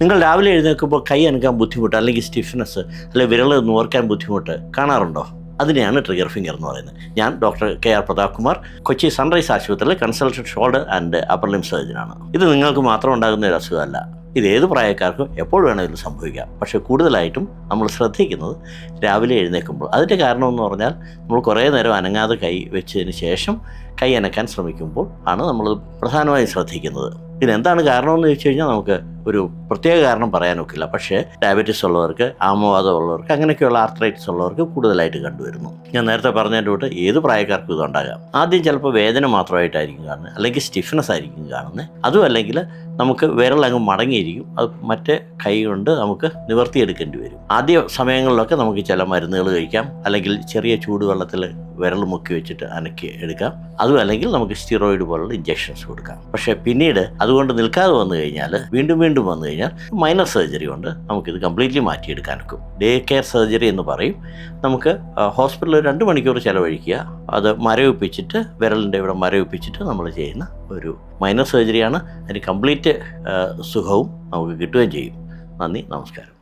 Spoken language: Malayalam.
നിങ്ങൾ രാവിലെ എഴുന്നേൽക്കുമ്പോൾ കൈ അനക്കാൻ ബുദ്ധിമുട്ട് അല്ലെങ്കിൽ സ്റ്റിഫ്നെസ് അല്ലെങ്കിൽ വിരൽ നോർക്കാൻ ബുദ്ധിമുട്ട് കാണാറുണ്ടോ? അതിനെയാണ് ട്രിഗർ ഫിംഗർ എന്ന് പറയുന്നത്. ഞാൻ doctor K R Prathap Kumar Kochi sunrise ആശുപത്രിയിലെ consultant shoulder and upper limb സർജനാണ് ഇത് നിങ്ങൾക്ക് മാത്രം ഉണ്ടാകുന്ന ഒരു അസുഖമല്ല. ഇത് ഏത് പ്രായക്കാർക്കും എപ്പോൾ വേണമെങ്കിലും സംഭവിക്കാം. പക്ഷേ കൂടുതലായിട്ടും നമ്മൾ ശ്രദ്ധിക്കുന്നത് രാവിലെ എഴുന്നേൽക്കുമ്പോൾ. അതിന്റെ കാരണം എന്ന് പറഞ്ഞാൽ നമ്മൾ കുറേ നേരം അനങ്ങാതെ കൈ വെച്ചതിന് ശേഷം കൈ അനക്കാൻ ശ്രമിക്കുമ്പോൾ ആണ് നമ്മൾ പ്രധാനമായും ശ്രദ്ധിക്കുന്നത്. ഇതിനെന്താണ് കാരണമെന്ന് ചോദിച്ചു കഴിഞ്ഞാൽ നമുക്ക് ഒരു പ്രത്യേക കാരണം പറയാനൊക്കില്ല. പക്ഷേ ഡയബറ്റീസ് ഉള്ളവർക്ക് ആമവാദം ഉള്ളവർക്ക് അങ്ങനെയൊക്കെയുള്ള ആർത്രൈറ്റിസ് ഉള്ളവർക്ക് കൂടുതലായിട്ട് കണ്ടുവരുന്നു. ഞാൻ നേരത്തെ പറഞ്ഞതിന്റെ കൂട്ട് ഏത് പ്രായക്കാർക്കും ഇതുണ്ടാകാം. ആദ്യം ചിലപ്പോൾ വേദന മാത്രമായിട്ടായിരിക്കും കാണുന്നത് അല്ലെങ്കിൽ സ്റ്റിഫ്നെസ് ആയിരിക്കും കാണുന്നത് അതും അല്ലെങ്കിൽ നമുക്ക് വിരൽ അങ്ങ് മടങ്ങിയിരിക്കും. അത് മറ്റേ കൈ കൊണ്ട് നമുക്ക് നിവർത്തിയെടുക്കേണ്ടി വരും. ആദ്യ സമയങ്ങളിലൊക്കെ നമുക്ക് ചില മരുന്നുകൾ കഴിക്കാം. അല്ലെങ്കിൽ ചെറിയ ചൂടുവെള്ളത്തിൽ വിരൽ മുക്കി വെച്ചിട്ട് അനക്കി എടുക്കാം. അതും അല്ലെങ്കിൽ നമുക്ക് സ്റ്റിറോയിഡ് പോലുള്ള ഇഞ്ചെക്ഷൻസ് കൊടുക്കാം. പക്ഷേ പിന്നീട് അതുകൊണ്ട് നിൽക്കാതെ വന്നു കഴിഞ്ഞാൽ വീണ്ടും വീണ്ടും വന്നു കഴിഞ്ഞാൽ മൈനർ സർജറി കൊണ്ട് നമുക്കിത് കംപ്ലീറ്റ്ലി മാറ്റിയെടുക്കാൻ ഒക്കും ഡേ കെയർ സർജറി എന്ന് പറയും. നമുക്ക് ഹോസ്പിറ്റലിൽ രണ്ട് മണിക്കൂർ ചിലവഴിക്കുക. അത് മരവിപ്പിച്ചിട്ട് വിരലിന്റെ ഇവിടെ മരവിപ്പിച്ചിട്ട് നമ്മൾ ചെയ്യുന്ന ഒരു മൈനർ സർജറിയാണ് അതിന് കംപ്ലീറ്റ് സുഖവും നമുക്ക് കിട്ടുകയും ചെയ്യും. നന്ദി നമസ്കാരം.